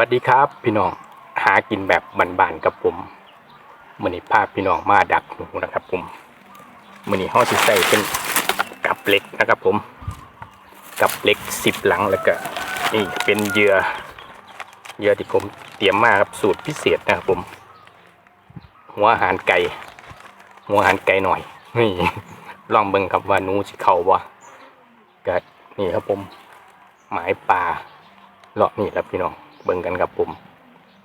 วัสดีครับพี่น้องหากินแบบบ้านๆกับผมมือนี้พาพพี่น้องมาดักหนูนะครับผมมือนี้ห่อสิใส่เป็นกับเล็กนะครับผม กับเล็กสิบหลังแล้วก็นี่เป็นเหยื่อเหยื่อที่ผมเตรียมมาครับสูตรพิเศษนะครับผม หัวอาหารไก่หัวอาหารไก่หน่อยนี่ลองเบิ่งครับว่านูสิเขาบ่ก็นี่ครับผมหมายปลาเลาะนี่แหล้วพี่น้อง เบิ่งกันครับผม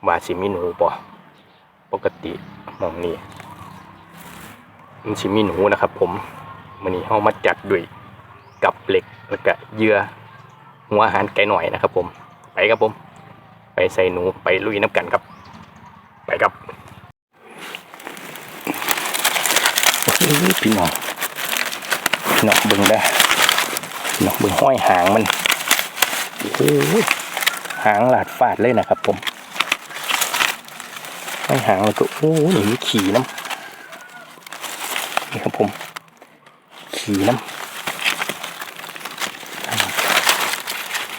ว่าสิมีหนูบ่ปกติมองนี้มันสิมีหนูนะครับ ผมมื้อนี้เฮามาจัดด้วยกับเหล็กแล้วก็เยื่อหัวอาหารไก่หน่อยนะครับ ผม ไปครับผม ไปใส่หนูไปลุยน้ำกันครับ ไปครับโอ้โหพี่น้องนองเบิ่งได้นองเบิ่งห้อยหางมันโอ้ หางหลาดฟาดเลยนะครับ ผมไม่หางแล้วก็โอ้โหนีขี่น้ำนี่ครับผม ขี่น้ำ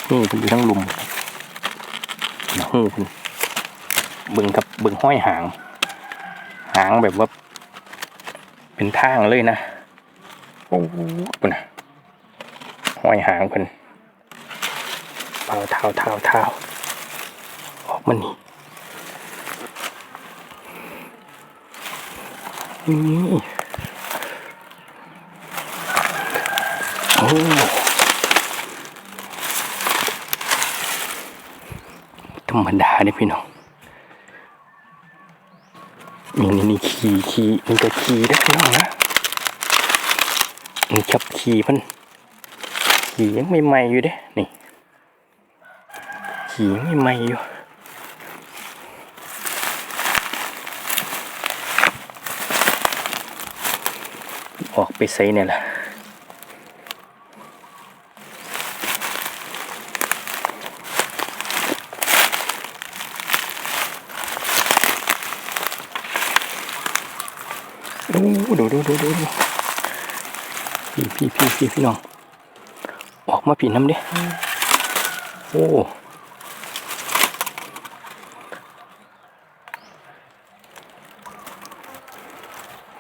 นี่เป็นอยู่ทั้งลุมนะหูคุณบึงกับบึงห้อยหาง หางแบบว่า เป็นทางเลยนะโอ้โหคุณห้อยหางเพิ่น เท้าเท้าเท้าเท้าออกมานี่นี่โอ้ธรรมดาเนี่ยพี่น้องนี่นี่นี่ขี่ขี่มันก็ขี่ได้พี่น้องนะมันชับขี่มันขี่ยังใหม่ๆอยู่เด้นี่ ขี่ไม่ไหม่อยู่ออกไปใส่เนี่ยแหละดูดูดูดูดูดูพี่พี่พี่พี่พี่น้อง ออกมาผีน้ำดิโอ้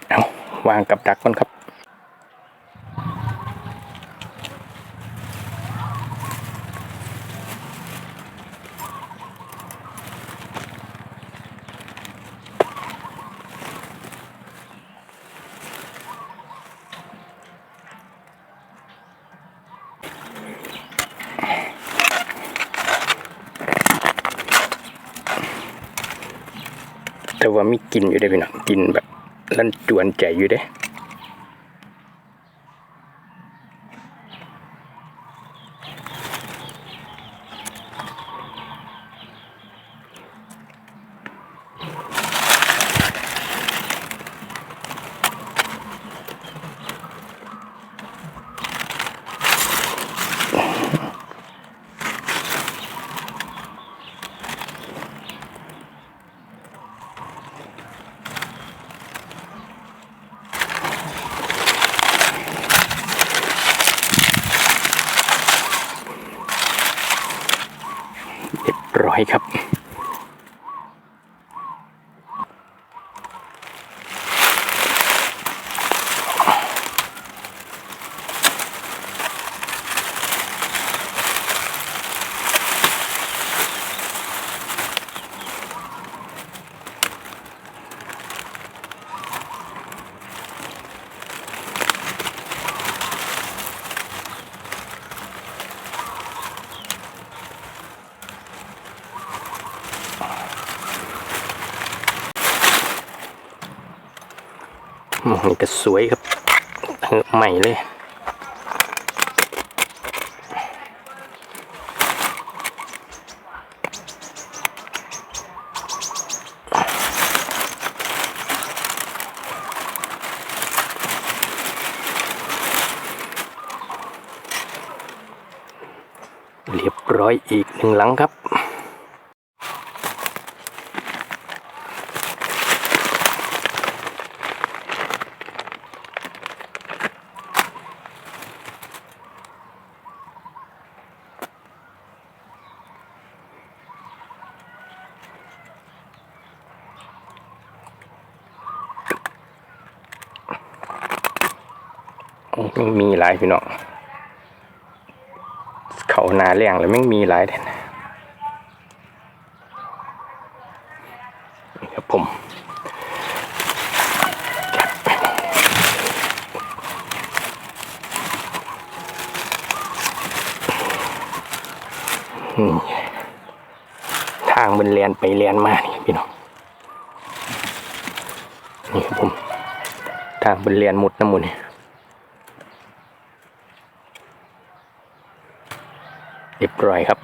เอา วางกับดักก่อนครับ แต่ว่ามีกลินอยู่ได้พี่น้องกลินแบบ ลั่นจวนใจอยู่เด้ นี่ก็สวยครับใหม่เลยเรียบร้อยอีกหนึ่งหลังครับ ไม่มีหลายพี่น้องเขานาแรงแล้วไม่มีหลายแทนครับผมทางมันเลียนไปเลียนมานี่พี่น้องนี่ครับผม ทางเป็นเรียนหมุดน้ำมูนี่ เรียบร้อยครับ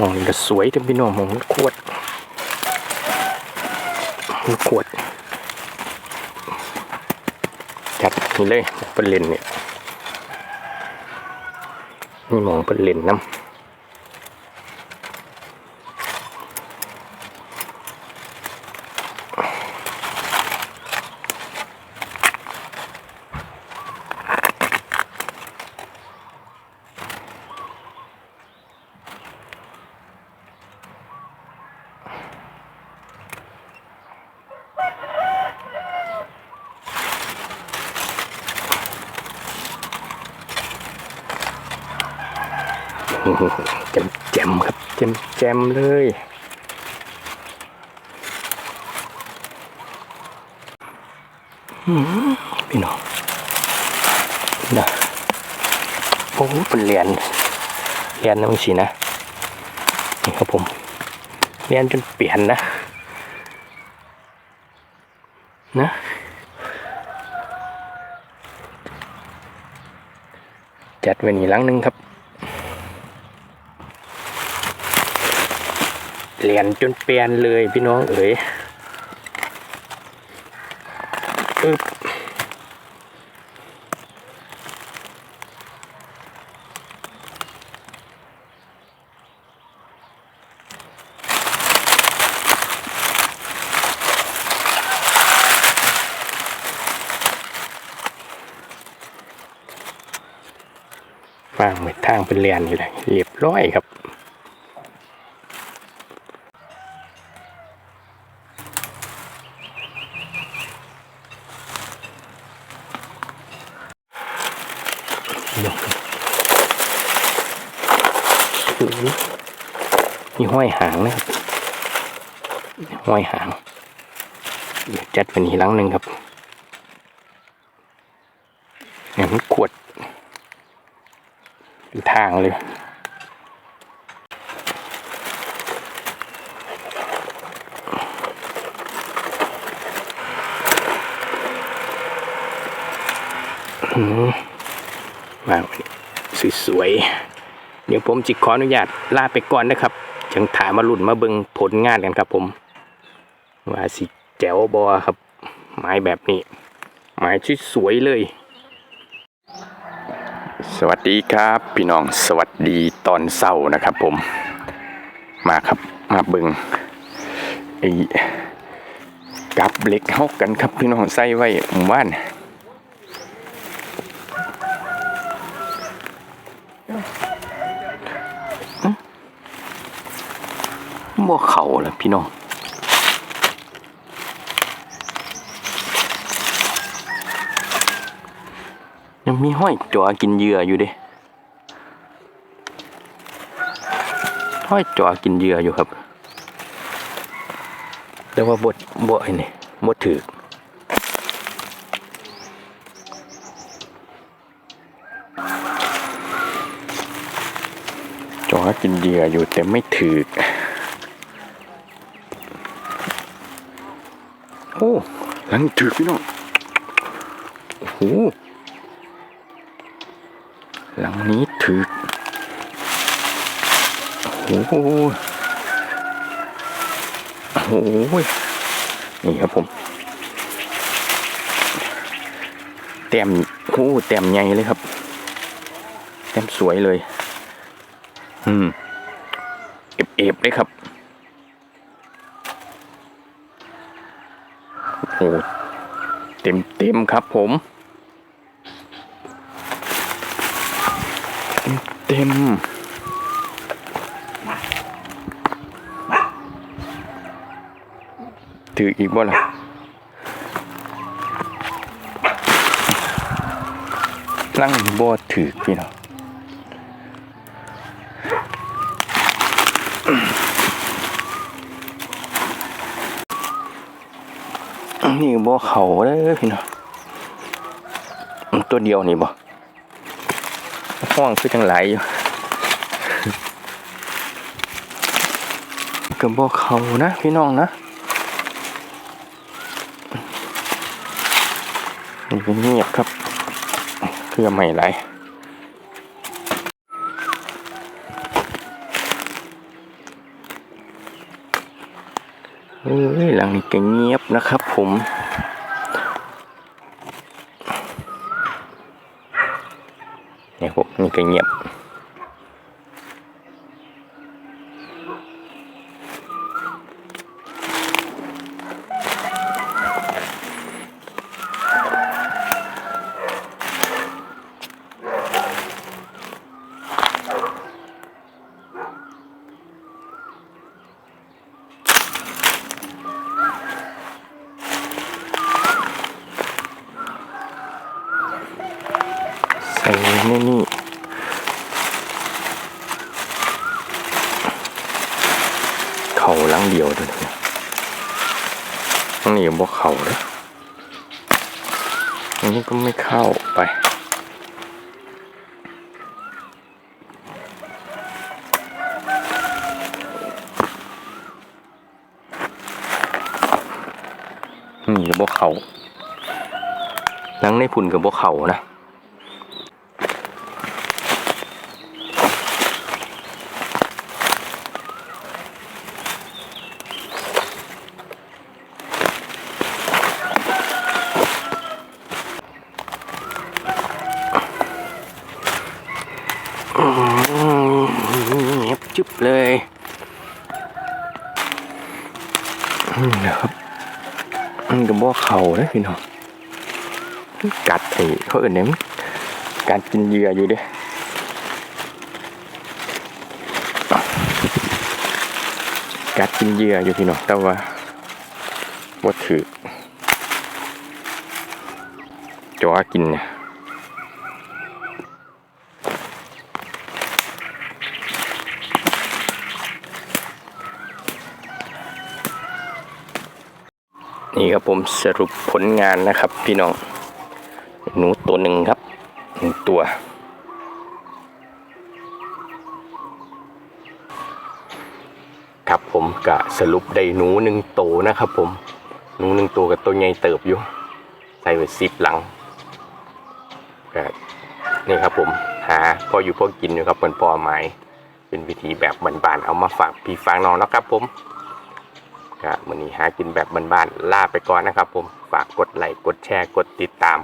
มองนี่ก็สวยเต็มพี่น้องมองขวดมันขวดจัดนี่เลยเป็นเลนเนี่ยนี่มองเป็นเลนน้ำ แจมแจมครับแจมแจมเลยอื้อหือพี่น้องนะโอ้เป็นเรียนเรียนนะมึงสินะ นี่ครับผมเรียนจนเปลี่ยนนะ นะจัดไว้นี่หลังหนึงครับ เหรียนจนเปลี่ยนเลยพี่น้องเอ๋ยอึ๊บวางไว้ทางเป็นเรียนอยู่เลยเรียบร้อยครับ ยกโอ้โหมีห้อยหางนะครับห้อยหางเดี๋ยวจัดเป็นอีกลังหนึ่งครับเนี่ยมันขวดเป็นทางเลยอืม วางไว้สวยๆ เดี๋ยวผมจิขออนุญาตลาไปก่อนนะครับ จังถ่ายมาลุ่นมาเบิงผลงานกันครับ ผม ว่าสิแจ๋วบอครับ ไม้แบบนี้ ไม้ที่สวยเลย สวัสดีครับพี่น้องสวัสดีตอนเศร้านะครับ ผม มาครับมาเบิงไอ้กับเล็กเฮากันครับพี่น้องใส่ไว้หมู่บ้าน บ่เขาล่ะพี่น้องยังมีห้อยจอกินเหยื่ออยู่เด้ห้อยจอกินเหยื่ออยู่ครับ แต่ว่าบดบ่ไอ้นี่บดถือจอกินเหยื่ออยู่แต่ไม่ถือ โอ้หลังถือพี่น้องโอ้โหหลังนี้ถือโอ้โหโอ้โหนี่ครับผมแต้มโอ้แต้มใหญ่เลยครับแต้มสวยเลย อืมเอฟเอฟเลยครับ โอ้ เต็มเต็มครับผม เต็มเต็มถืออีกบ่ล่ะลังบ่ถือพี่น้อง นี่บ่เขาเด้อพี่น้องตัวเดียวนี่บ่ห้องคือจังหลายอยู่ก็บ่เขานะ พี่น้องนะมันเป็นเงียบครับเพื่อไม่ไหลเอ้ยหลังนี้ก็เงียบนะครับ ผมเนี่ยผ นี่นี่นี่เข่าลังเดียวเด้วยนะอันนี้บ่เข่าเลยอันนี้ก็ไม่เข้าไปนี่ก็บ่เขาหลังในพุ่นกับบ่เขานะ อืมเงียบจุบเลยอืม นะครับมันก็บ่เข่าเลยพี่น้องกัดไอ้เขาเอื่นเนี่ยกัดกินเหยื่ออยู่เด้กัดกินเหยื่ออยู่พี่น้องแต่ว่าบ่ถือจอกินเนี่ย นี่ครับผมสรุปผลงานนะครับ พี่น้อง หนูตัวหนึ่งครับหนึ่งตัว ครับผมกะสรุปได้หนูหนึ่งโตวนะครับผมหนูหนึ่งตัวกับตัวใหญ่เติบอยู่ ใส่ไว้สิบหลังก็นี่ครับผมหาพออยู่พอกินอยู่ครับเป็นพอไม้เป็นวิธีแบบบานๆเอามาฝากพี่ฝากน้องนะครับผม ก็วันนี้หากินแบบบ้านๆลาไปก่อนนะครับ ผมฝากกดไลค์กดแชร์กดติดตาม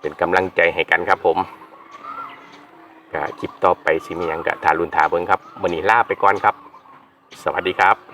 เป็นกำลังใจให้กันครับผมก็คลิปต่อไปสิมีหยังกะทารุนทาเบิงครับวันนี้ลาไปก่อนครับ สวัสดีครับ